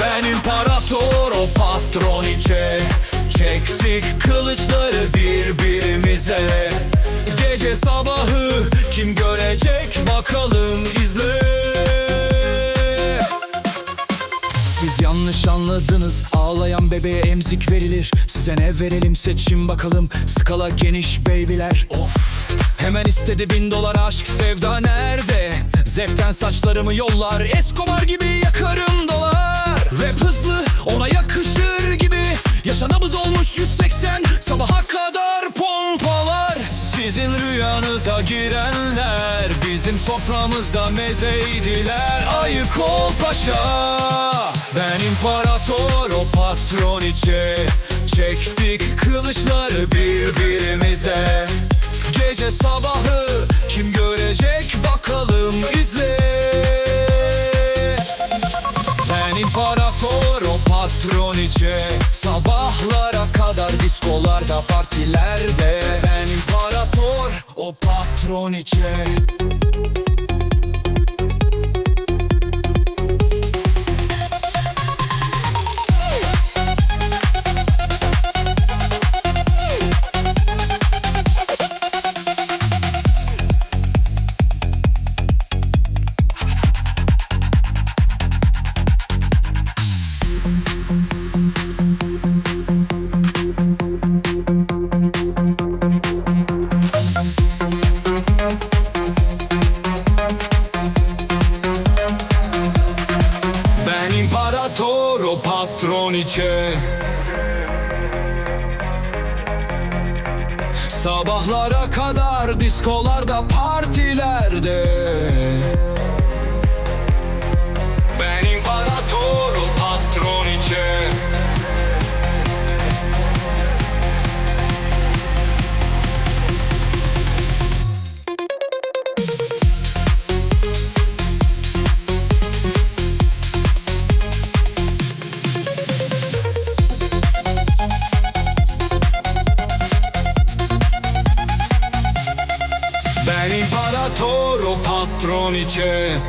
Ben imparator o patroniçe Çektik kılıçları birbirimize. Gece sabahı kim görecek bakalım izle. Siz yanlış anladınız Ağlayan bebeğe emzik verilir. Size ne verelim seçin bakalım. Skala geniş beybiler Of Hemen istedi bin dolar aşk sevda nerede? Zevkten saçlarımı yollar Escobar gibi yakarım dolar. Rap hızlı ona yakışır gibi. Yaşa nabız olmuş 180 Sabaha kadar pompalar. Sizin rüyanıza girenler Bizim soframızda mezeydiler Ayık ol paşa Ben imparator o patroniçe Çektik kılıçları Sabahlara kadar diskolarda partilerde Ben imparator o patroniçe Ben patroniçe Sabahlara kadar diskolarda partilerde Ben imparator o patroniçe